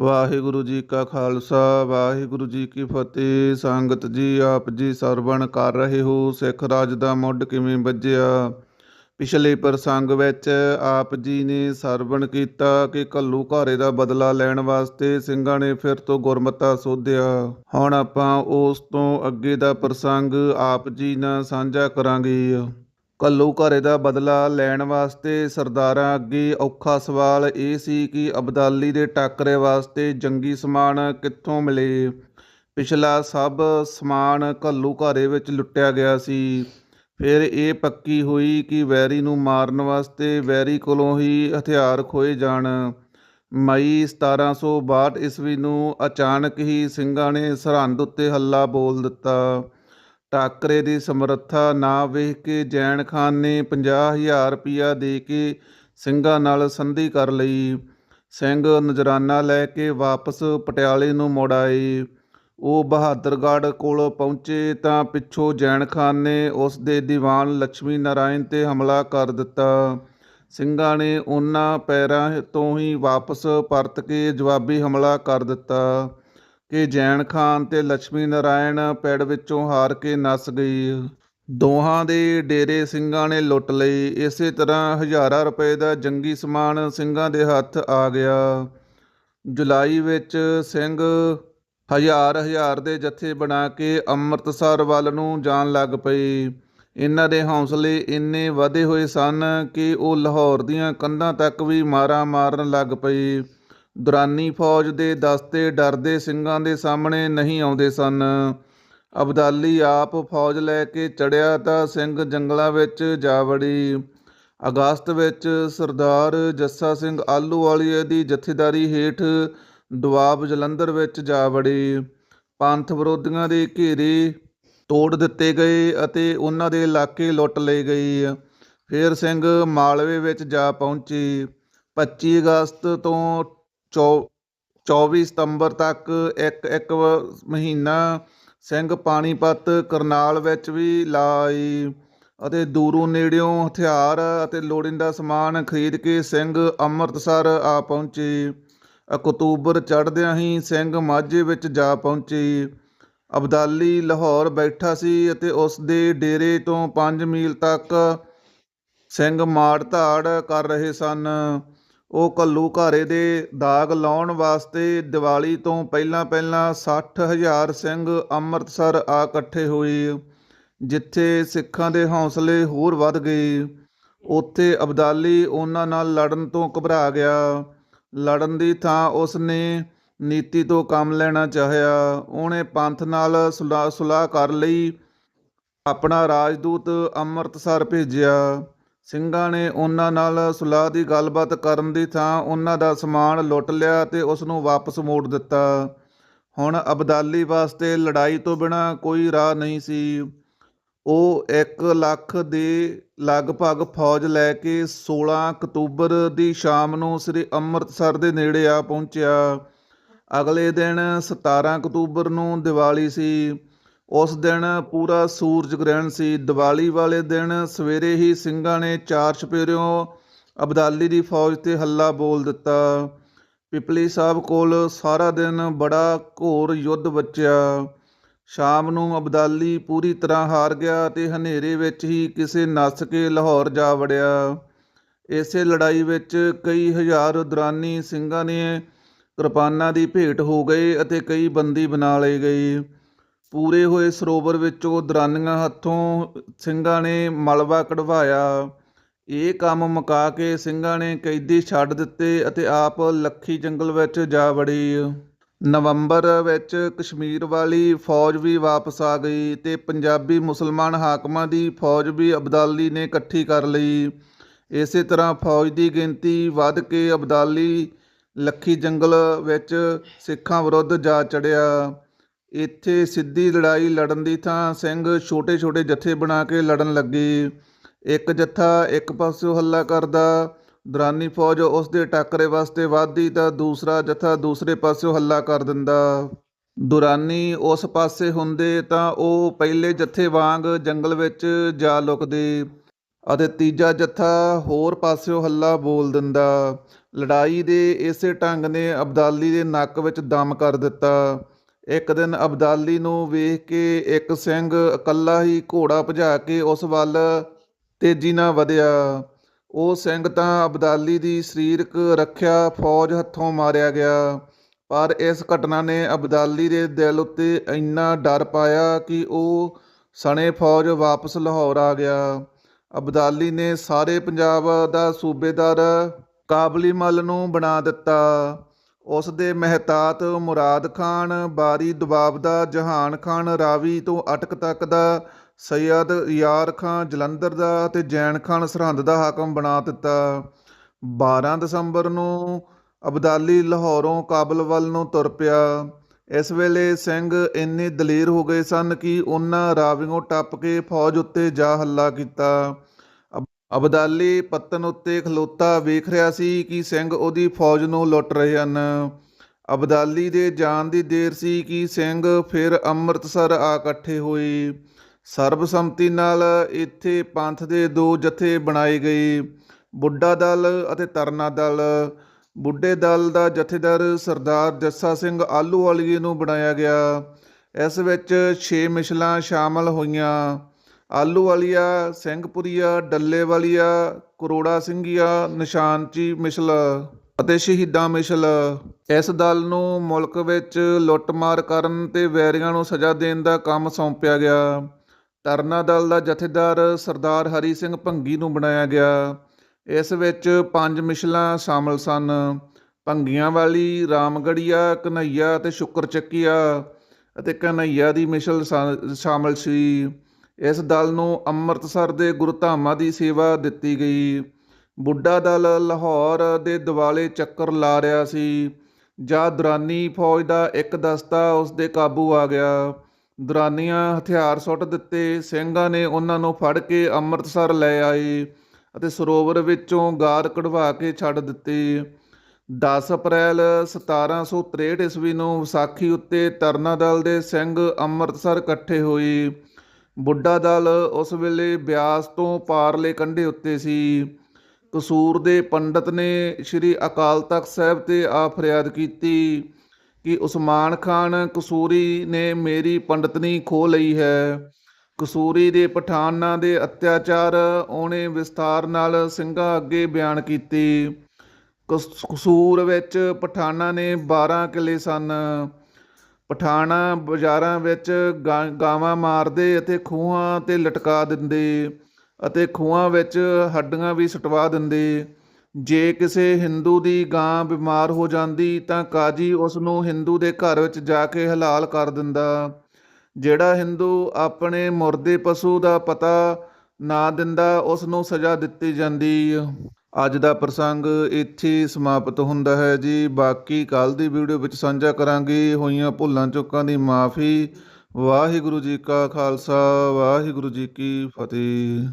ਵਾਹਿਗੁਰੂ ਜੀ ਕਾ ਖਾਲਸਾ, ਵਾਹਿਗੁਰੂ ਜੀ ਕੀ ਫਤਿਹ। ਸੰਗਤ ਜੀ, ਆਪ ਜੀ ਸਰਵਣ ਕਰ ਰਹੇ ਹੋ, ਸਿੱਖ ਰਾਜ ਦਾ ਮੁੱਢ ਕਿਵੇਂ ਵੱਜਿਆ? ਪਿਛਲੇ ਪ੍ਰਸੰਗ ਵਿੱਚ ਆਪ ਜੀ ਨੇ ਸਰਵਣ ਕੀਤਾ ਕਿ ਕੱਲੂ ਘਾਰੇ ਦਾ ਬਦਲਾ ਲੈਣ ਵਾਸਤੇ ਸਿੰਘਾਂ ਨੇ ਫਿਰ ਤੋਂ ਗੁਰਮਤਾ ਸੋਧਿਆ। ਹੁਣ ਆਪਾਂ ਉਸ ਤੋਂ ਅੱਗੇ ਦਾ ਪ੍ਰਸੰਗ ਆਪ ਜੀ ਨਾਲ ਸਾਂਝਾ ਕਰਾਂਗੇ। ਕੱਲੂ ਘਾਰੇ ਦਾ ਬਦਲਾ ਲੈਣ ਵਾਸਤੇ ਸਰਦਾਰਾਂ ਅੱਗੇ ਔਖਾ ਸਵਾਲ ਇਹ ਸੀ ਕਿ ਅਬਦਾਲੀ ਦੇ ਟਾਕਰੇ ਵਾਸਤੇ ਜੰਗੀ ਸਮਾਨ ਕਿੱਥੋਂ ਮਿਲੇ? ਪਿਛਲਾ ਸਭ ਸਮਾਨ ਕੱਲੂ ਘਾਰੇ ਵਿੱਚ ਲੁੱਟਿਆ ਗਿਆ ਸੀ। ਫਿਰ ਇਹ ਪੱਕੀ ਹੋਈ ਕਿ ਵੈਰੀ ਨੂੰ ਮਾਰਨ ਵਾਸਤੇ ਵੈਰੀ ਕੋਲੋਂ ਹੀ ਹਥਿਆਰ ਖੋਏ ਜਾਣ। ਮਈ 1762 ਈਸਵੀ ਨੂੰ ਅਚਾਨਕ ਹੀ ਸਿੰਘਾਂ ਨੇ ਸਰਹੰਦ ਉੱਤੇ ਹੱਲਾ ਬੋਲ ਦਿੱਤਾ। ਟਾਕਰੇ ਦੀ ਸਮਰੱਥਾ ਨਾ ਵੇਖ ਕੇ ਜੈਨ ਖਾਨ ਨੇ 50000 ਰੁਪਇਆ ਦੇ ਕੇ ਸਿੰਘਾਂ ਨਾਲ ਸੰਧੀ ਕਰ ਲਈ। ਸਿੰਘ ਨਜਰਾਨਾ ਲੈ ਕੇ ਵਾਪਸ ਪਟਿਆਲੇ ਨੂੰ ਮੁੜ ਆਏ। ਉਹ ਬਹਾਦਰਗੜ੍ਹ ਕੋਲ ਪਹੁੰਚੇ ਤਾਂ ਪਿੱਛੋਂ ਜੈਨ ਖਾਨ ਨੇ ਉਸ ਦੇ ਦੀਵਾਨ ਲక్ష్ਮੀ ਨਾਰਾਇਣ ਤੇ ਹਮਲਾ ਕਰ ਦਿੱਤਾ। ਸਿੰਘਾਂ ਨੇ ਉਹਨਾਂ ਪੈਰਾਂ ਤੋਂ ਹੀ ਵਾਪਸ ਪਰਤ ਕੇ ਜਵਾਬੀ ਹਮਲਾ ਕਰ ਦਿੱਤਾ। ਕਿ ਜੈਨ ਖਾਨ ਤੇ ਲక్ష్ਮੀ ਨਾਰਾਇਣ ਪੈੜ ਵਿੱਚੋਂ ਹਾਰ ਕੇ ਨੱਸ ਗਈ। ਦੋਹਾਂ ਦੇ ਡੇਰੇ ਸਿੰਘਾਂ ਨੇ ਲੁੱਟ ਲਈ। ਇਸੇ ਤਰ੍ਹਾਂ ਹਜ਼ਾਰਾਂ ਰੁਪਏ ਦਾ ਜੰਗੀ ਸਮਾਨ ਸਿੰਘਾਂ ਦੇ ਹੱਥ ਆ ਗਿਆ। ਜੁਲਾਈ ਵਿੱਚ ਸਿੰਘ ਹਜ਼ਾਰ ਹਜ਼ਾਰ ਦੇ ਜਥੇ ਬਣਾ ਕੇ ਅੰਮ੍ਰਿਤਸਰ ਵੱਲ ਨੂੰ ਜਾਣ ਲੱਗ ਪਏ। ਇਹਨਾਂ ਦੇ ਹੌਸਲੇ ਇੰਨੇ ਵਧੇ ਹੋਏ ਸਨ ਕਿ ਉਹ ਲਾਹੌਰ ਦੀਆਂ ਕੰਧਾਂ ਤੱਕ ਵੀ ਮਾਰਾ ਮਾਰਨ ਲੱਗ ਪਏ। ਦੁਰਾਨੀ ਫੌਜ ਦੇ ਦਸਤੇ ਡਰਦੇ ਸਿੰਘਾਂ ਦੇ ਸਾਹਮਣੇ ਨਹੀਂ ਆਉਂਦੇ ਸਨ। ਅਬਦਾਲੀ ਆਪ ਫੌਜ ਲੈ ਕੇ ਚੜਿਆ ਤਾਂ ਸਿੰਘ ਜੰਗਲਾਂ ਵਿੱਚ ਜਾ ਵੜੀ। ਅਗਸਤ ਵਿੱਚ ਸਰਦਾਰ ਜੱਸਾ ਸਿੰਘ ਆਲੂਵਾਲੀਏ ਦੀ ਜਥੇਦਾਰੀ ਹੇਠ ਦੁਆਬ ਜਲੰਧਰ ਵਿੱਚ ਜਾ ਵੜੀ। ਪੰਥ ਵਿਰੋਧੀਆਂ ਦੇ ਘੇਰੇ ਤੋੜ ਦਿੱਤੇ ਗਏ ਅਤੇ ਉਹਨਾਂ ਦੇ ਇਲਾਕੇ ਲੁੱਟ ਲਏ ਗਏ ਫਿਰ ਸਿੰਘ ਮਾਲਵੇ ਵਿੱਚ ਜਾ ਪਹੁੰਚੇ। 25 ਅਗਸਤ ਤੋਂ ਚੌ 24 ਸਤੰਬਰ ਤੱਕ ਇੱਕ ਇੱਕ ਵ- ਮਹੀਨਾ ਸਿੰਘ ਪਾਣੀਪਤ ਕਰਨਾਲ ਵਿੱਚ ਵੀ ਲਾਈ ਅਤੇ ਦੂਰੋਂ ਨੇੜਿਓਂ ਹਥਿਆਰ ਅਤੇ ਲੋੜੀਂਦਾ ਸਮਾਨ ਖਰੀਦ ਕੇ ਸਿੰਘ ਅੰਮ੍ਰਿਤਸਰ ਆ ਪਹੁੰਚੇ। ਅਕਤੂਬਰ ਚੜ੍ਹਦਿਆਂ ਹੀ ਸਿੰਘ ਮਾਝੇ ਵਿੱਚ ਜਾ ਪਹੁੰਚੇ। ਅਬਦਾਲੀ ਲਾਹੌਰ ਬੈਠਾ ਸੀ ਅਤੇ ਉਸ ਦੇ ਡੇਰੇ ਤੋਂ 5 ਮੀਲ ਤੱਕ ਸਿੰਘ ਮਾੜ ਧਾੜ ਕਰ ਰਹੇ ਸਨ। ਉਹ ਕੱਲੂ ਘਾਰੇ ਦੇ ਦਾਗ ਲਾਉਣ ਵਾਸਤੇ ਦੀਵਾਲੀ ਤੋਂ ਪਹਿਲਾਂ ਪਹਿਲਾਂ 60000 ਸਿੰਘ ਅੰਮ੍ਰਿਤਸਰ ਆ ਇਕੱਠੇ ਹੋਏ, ਜਿੱਥੇ ਸਿੱਖਾਂ ਦੇ ਹੌਸਲੇ ਹੋਰ ਵੱਧ ਗਏ। ਉੱਥੇ ਅਬਦਾਲੀ ਉਹਨਾਂ ਨਾਲ ਲੜਨ ਤੋਂ ਘਬਰਾ ਗਿਆ। ਲੜਨ ਦੀ ਥਾਂ ਉਸ ਨੇ ਨੀਤੀ ਤੋਂ ਕੰਮ ਲੈਣਾ ਚਾਹਿਆ। ਉਹਨੇ ਪੰਥ ਨਾਲ ਸੁਲਾ ਸੁਲਾਹ ਕਰ ਲਈ, ਆਪਣਾ ਰਾਜਦੂਤ ਅੰਮ੍ਰਿਤਸਰ ਭੇਜਿਆ। ਸਿੰਘਾਂ ਨੇ ਉਹਨਾਂ ਨਾਲ ਸੁਲਾਹ ਦੀ ਗੱਲਬਾਤ ਕਰਨ ਦੀ ਥਾਂ ਉਹਨਾਂ ਦਾ ਸਮਾਨ ਲੁੱਟ ਲਿਆ ਤੇ ਉਸ ਨੂੰ ਵਾਪਸ ਮੋੜ ਦਿੱਤਾ। ਹੁਣ ਅਬਦਾਲੀ ਵਾਸਤੇ ਲੜਾਈ ਤੋਂ ਬਿਨਾ ਕੋਈ ਰਾਹ ਨਹੀਂ ਸੀ। ਉਹ 1 ਲੱਖ ਦੇ ਲਗਭਗ ਫੌਜ ਲੈ ਕੇ 16 ਅਕਤੂਬਰ ਦੀ ਸ਼ਾਮ ਨੂੰ ਸ੍ਰੀ ਅੰਮ੍ਰਿਤਸਰ ਦੇ ਨੇੜੇ ਆ ਪਹੁੰਚਿਆ। ਅਗਲੇ ਦਿਨ 17 ਅਕਤੂਬਰ ਨੂੰ ਦੀਵਾਲੀ ਸੀ। ਉਸ ਦਿਨ ਪੂਰਾ ਸੂਰਜ ਗ੍ਰਹਿਣ ਸੀ। ਦੀਵਾਲੀ ਵਾਲੇ ਦਿਨ ਸਵੇਰੇ ਹੀ ਸਿੰਘਾਂ ਨੇ ਚਾਰ ਛਪੇਰਿਓਂ ਅਬਦਾਲੀ ਦੀ ਫੌਜ ਤੇ ਹੱਲਾ ਬੋਲ ਦਿੱਤਾ। ਪਿਪਲੀ ਸਾਹਿਬ ਕੋਲ ਸਾਰਾ ਦਿਨ ਬੜਾ ਘੋਰ ਯੁੱਧ ਬਚਿਆ। ਸ਼ਾਮ ਨੂੰ ਅਬਦਾਲੀ ਪੂਰੀ ਤਰ੍ਹਾਂ ਹਾਰ ਗਿਆ ਤੇ ਹਨੇਰੇ ਵਿੱਚ ਹੀ ਕਿਸੇ ਨੱਸ ਕੇ ਲਾਹੌਰ ਜਾ ਵੜਿਆ। ਇਸੇ ਲੜਾਈ ਵਿੱਚ ਕਈ ਹਜ਼ਾਰ ਦੁਰਾਨੀ ਸਿੰਘਾਂ ਨੇ ਕਿਰਪਾਨਾਂ ਦੀ ਭੇਟ ਹੋ ਗਏ ਅਤੇ ਕਈ ਬੰਦੀ ਬਣਾ ਲਏ ਗਏ। ਪੂਰੇ ਹੋਏ ਸਰੋਵਰ ਵਿੱਚੋਂ ਦਰਾਨੀਆਂ ਹੱਥੋਂ ਸਿੰਘਾਂ ਨੇ ਮਲਬਾ ਕਢਵਾਇਆ। ਇਹ ਕੰਮ ਮੁਕਾ ਕੇ ਸਿੰਘਾਂ ਨੇ ਕੈਦੀ ਛੱਡ ਦਿੱਤੇ ਅਤੇ ਆਪ ਲੱਖੀ ਜੰਗਲ ਵਿੱਚ ਜਾ ਵੜੀ। ਨਵੰਬਰ ਵਿੱਚ ਕਸ਼ਮੀਰ ਵਾਲੀ ਫੌਜ ਵੀ ਵਾਪਸ ਆ ਗਈ ਤੇ ਪੰਜਾਬੀ ਮੁਸਲਮਾਨ ਹਾਕਮਾਂ ਦੀ ਫੌਜ ਵੀ ਅਬਦਾਲੀ ਨੇ ਇਕੱਠੀ ਕਰ ਲਈ। ਇਸੇ ਤਰ੍ਹਾਂ ਫੌਜ ਦੀ ਗਿਣਤੀ ਵੱਧ ਕੇ ਅਬਦਾਲੀ ਲੱਖੀ ਜੰਗਲ ਵਿੱਚ ਸਿੱਖਾਂ ਵਿਰੁੱਧ ਜਾ ਚੜਿਆ ਇੱਥੇ ਸਿੱਧੀ ਲੜਾਈ ਲੜਨ ਦੀ ਥਾਂ ਸਿੰਘ ਛੋਟੇ ਛੋਟੇ ਜੱਥੇ ਬਣਾ ਕੇ ਲੜਨ ਲੱਗੇ। ਇੱਕ ਜੱਥਾ ਇੱਕ ਪਾਸਿਓਂ ਹੱਲਾ ਕਰਦਾ, ਦੁਰਾਨੀ ਫੌਜ ਉਸ ਦੇ ਟੱਕਰੇ ਵਾਸਤੇ ਵੱਧਦੀ ਤਾਂ ਦੂਸਰਾ ਜਥਾ ਦੂਸਰੇ ਪਾਸਿਓਂ ਹੱਲਾ ਕਰ ਦਿੰਦਾ। ਦੁਰਾਨੀ ਉਸ ਪਾਸੇ ਹੁੰਦੇ ਤਾਂ ਉਹ ਪਹਿਲੇ ਜੱਥੇ ਵਾਂਗ ਜੰਗਲ ਵਿੱਚ ਜਾ ਲੁਕਦੇ ਅਤੇ ਤੀਜਾ ਜੱਥਾ ਹੋਰ ਪਾਸਿਓਂ ਹੱਲਾ ਬੋਲ ਦਿੰਦਾ। ਲੜਾਈ ਦੇ ਇਸੇ ਢੰਗ ਨੇ ਅਬਦਾਲੀ ਦੇ ਨੱਕ ਵਿੱਚ ਦਮ ਕਰ ਦਿੱਤਾ। ਇੱਕ ਦਿਨ ਅਬਦਾਲੀ ਨੂੰ ਵੇਖ ਕੇ ਇੱਕ ਸਿੰਘ ਇਕੱਲਾ ਹੀ ਘੋੜਾ ਭਜਾ ਕੇ ਉਸ ਵੱਲ ਤੇਜ਼ੀ ਨਾਲ ਵਧਿਆ। ਉਹ ਸਿੰਘ ਤਾਂ ਅਬਦਾਲੀ ਦੀ ਸਰੀਰਕ ਰੱਖਿਆ ਫੌਜ ਹੱਥੋਂ ਮਾਰਿਆ ਗਿਆ। ਪਰ ਇਸ ਘਟਨਾ ਨੇ ਅਬਦਾਲੀ ਦੇ ਦਿਲ ਉੱਤੇ ਇੰਨਾ ਡਰ ਪਾਇਆ ਕਿ ਉਹ ਸਣੇ ਫੌਜ ਵਾਪਸ ਲਾਹੌਰ ਆ ਗਿਆ। ਅਬਦਾਲੀ ਨੇ ਸਾਰੇ ਪੰਜਾਬ ਦਾ ਸੂਬੇਦਾਰ ਕਾਬਲੀ ਮੱਲ ਨੂੰ ਬਣਾ ਦਿੱਤਾ। ਉਸ ਦੇ ਮਹਿਤਾਤ ਮੁਰਾਦ ਖਾਨ, ਬਾਰੀ ਦੁਬਾਬ ਦਾ ਜਹਾਨ ਖਾਨ, ਰਾਵੀ ਤੋਂ ਅਟਕ ਤੱਕ ਦਾ, ਸੈਯਦ ਯਾਰ ਖਾਨ, ਜਲੰਧਰ ਦਾ ਤੇ ਜੈਨ ਖਾਨ ਸਰਹੰਦ ਦਾ ਹਾਕਮ ਬਣਾ ਦਿੱਤਾ। 12 ਦਸੰਬਰ ਨੂੰ ਅਬਦਾਲੀ ਲਾਹੌਰੋਂ ਕਾਬਲ ਵੱਲ ਨੂੰ ਤੁਰ ਪਿਆ। ਇਸ ਵੇਲੇ ਸਿੰਘ ਇੰਨੇ ਦਲੇਰ ਹੋ ਗਏ ਸਨ ਕਿ ਉਹਨਾਂ ਰਾਵੀਓਂ ਟੱਪ ਕੇ ਫੌਜ ਉੱਤੇ ਜਾ ਹੱਲਾ ਕੀਤਾ। ਅਬਦਾਲੀ ਪੱਤਨ ਉੱਤੇ ਖਲੋਤਾ ਵੇਖ ਰਿਹਾ ਸੀ ਕਿ ਸਿੰਘ ਉਹਦੀ ਫੌਜ ਨੂੰ ਲੁੱਟ ਰਹੇ ਹਨ। ਅਬਦਾਲੀ ਦੇ ਜਾਣ ਦੀ ਦੇਰ ਸੀ ਕਿ ਸਿੰਘ ਫਿਰ ਅੰਮ੍ਰਿਤਸਰ ਆ ਇਕੱਠੇ ਹੋਏ। ਸਰਬਸੰਮਤੀ ਨਾਲ ਇੱਥੇ ਪੰਥ ਦੇ ਦੋ ਜਥੇ ਬਣਾਏ ਗਏ। ਬੁੱਢਾ ਦਲ ਅਤੇ ਤਰਨਾ ਦਲ। ਬੁੱਢੇ ਦਲ ਦਾ ਜਥੇਦਾਰ ਸਰਦਾਰ ਜੱਸਾ ਸਿੰਘ ਆਲੂਵਾਲੀਏ ਨੂੰ ਬਣਾਇਆ ਗਿਆ। ਇਸ ਵਿੱਚ 6 ਮਿਸਲਾਂ ਸ਼ਾਮਲ ਹੋਈਆਂ। ਆਲੂ ਆਲੂਵਾਲੀਆ, ਸਿੰਘਪੁਰੀਆ, ਡੱਲੇਵਾਲੀਆ, ਕਰੋੜਾ ਸਿੰਘੀਆ, ਨਿਸ਼ਾਨਚੀ ਮਿਸਲ ਅਤੇ ਸ਼ਹੀਦਾਂ ਮਿਸਲ। ਇਸ ਦਲ ਨੂੰ ਮੁਲਕ ਵਿੱਚ ਲੁੱਟਮਾਰ ਕਰਨ ਤੇ ਵੈਰੀਆਂ ਨੂੰ ਸਜ਼ਾ ਦੇਣ ਦਾ ਕੰਮ ਸੌਂਪਿਆ ਗਿਆ। ਤਰਨਾ ਦਲ ਦਾ ਜਥੇਦਾਰ ਸਰਦਾਰ ਹਰੀ ਸਿੰਘ ਭੰਗੀ ਨੂੰ ਬਣਾਇਆ ਗਿਆ। ਇਸ ਵਿੱਚ ਪੰਜ ਮਿਸਲਾਂ ਸ਼ਾਮਲ ਸਨ। ਭੰਗੀਆਂ ਵਾਲੀ ਰਾਮਗੜੀਆ, ਕਨਈਆ ਅਤੇ ਸ਼ੁਕਰਚੱਕੀਆ ਅਤੇ ਕਨਈਆ ਦੀ ਮਿਸਲ ਸ਼ਾ- ਸ਼ਾਮਲ ਸੀ। ਇਸ ਦਲ ਨੂੰ ਅੰਮ੍ਰਿਤਸਰ ਦੇ ਗੁਰਧਾਮਾਂ ਦੀ ਸੇਵਾ ਦਿੱਤੀ ਗਈ। ਬੁੱਢਾ ਦਲ ਲਾਹੌਰ ਦੇ ਦਿਵਾਲੇ ਚੱਕਰ ਲਾ ਰਿਹਾ ਸੀ। ਜਾਂ ਦੁਰਾਨੀ ਫੌਜ ਦਾ ਇੱਕ ਦਸਤਾ ਉਸ ਦੇ ਕਾਬੂ ਆ ਗਿਆ। ਦੁਰਾਨੀਆਂ ਹਥਿਆਰ ਸੁੱਟ ਦਿੱਤੇ, ਸਿੰਘਾਂ ਨੇ ਉਹਨਾਂ ਨੂੰ ਫੜ ਕੇ ਅੰਮ੍ਰਿਤਸਰ ਲੈ ਆਏ ਅਤੇ ਸਰੋਵਰ ਵਿੱਚੋਂ ਗਾਰ ਕਢਵਾ ਕੇ ਛੱਡ ਦਿੱਤੀ। 10 ਅਪ੍ਰੈਲ 1763 ਈਸਵੀ ਨੂੰ ਵਿਸਾਖੀ ਉੱਤੇ ਤਰਨਾ ਦਲ ਦੇ ਸਿੰਘ ਅੰਮ੍ਰਿਤਸਰ ਇਕੱਠੇ ਹੋਏ। ਬੁੱਢਾ ਦਲ ਉਸ ਵੇਲੇ ਬਿਆਸ ਤੋਂ ਪਾਰਲੇ ਕੰਢੇ ਉੱਤੇ ਸੀ। ਕਸੂਰ ਦੇ ਪੰਡਤ ਨੇ ਸ੍ਰੀ ਅਕਾਲ ਤਖਤ ਸਾਹਿਬ ਤੇ ਆ ਫਰਿਆਦ ਕੀਤੀ ਕਿ ਉਸਮਾਨ ਖਾਨ ਕਸੂਰੀ ਨੇ ਮੇਰੀ ਪੰਡਤਨੀ ਖੋ ਲਈ ਹੈ। ਕਸੂਰੀ ਦੇ ਪਠਾਨਾਂ ਦੇ ਅਤਿਆਚਾਰ ਉਹਨੇ ਵਿਸਥਾਰ ਨਾਲ ਸਿੰਘਾਂ ਅੱਗੇ ਬਿਆਨ ਕੀਤੇ। ਕਸ- ਕਸੂਰ ਵਿੱਚ ਪਠਾਨਾਂ ਨੇ 12 ਕਿਲੇ ਸਨ। ਪਠਾਣਾ ਬਾਜ਼ਾਰਾਂ ਵਿੱਚ ਗਾ, ਗਾਵਾਂ ਮਾਰਦੇ ਅਤੇ ਖੂਹਾਂ ਤੇ ਲਟਕਾ ਦਿੰਦੇ ਅਤੇ ਖੂਹਾਂ ਵਿੱਚ ਹੱਡੀਆਂ ਵੀ ਸਟਵਾ ਦਿੰਦੇ। ਜੇ ਕਿਸੇ ਹਿੰਦੂ ਦੀ ਗਾਂ ਬਿਮਾਰ ਹੋ ਜਾਂਦੀ ਤਾਂ ਕਾਜੀ ਉਸ ਨੂੰ ਹਿੰਦੂ ਦੇ ਘਰ ਵਿੱਚ ਜਾ ਕੇ ਹਲਾਲ ਕਰ ਦਿੰਦਾ। ਜਿਹੜਾ ਹਿੰਦੂ ਆਪਣੇ ਮੁਰਦੇ ਪਸ਼ੂ ਦਾ ਪਤਾ ਨਾ ਦਿੰਦਾ ਉਸ ਨੂੰ ਸਜ਼ਾ ਦਿੱਤੀ ਜਾਂਦੀ। ਅੱਜ ਦਾ ਪ੍ਰਸੰਗ ਇੱਥੇ ਸਮਾਪਤ ਹੁੰਦਾ ਹੈ ਜੀ। ਬਾਕੀ ਕੱਲ ਦੀ ਵੀਡੀਓ ਵਿੱਚ ਸਾਂਝਾ ਕਰਾਂਗੇ ਹੋਈਆਂ ਭੁੱਲਾਂ ਚੁੱਕਾਂ ਦੀ ਮਾਫੀ। ਵਾਹਿਗੁਰੂ ਜੀ ਕਾ ਖਾਲਸਾ, ਵਾਹਿਗੁਰੂ ਜੀ ਕੀ ਫਤਿਹ।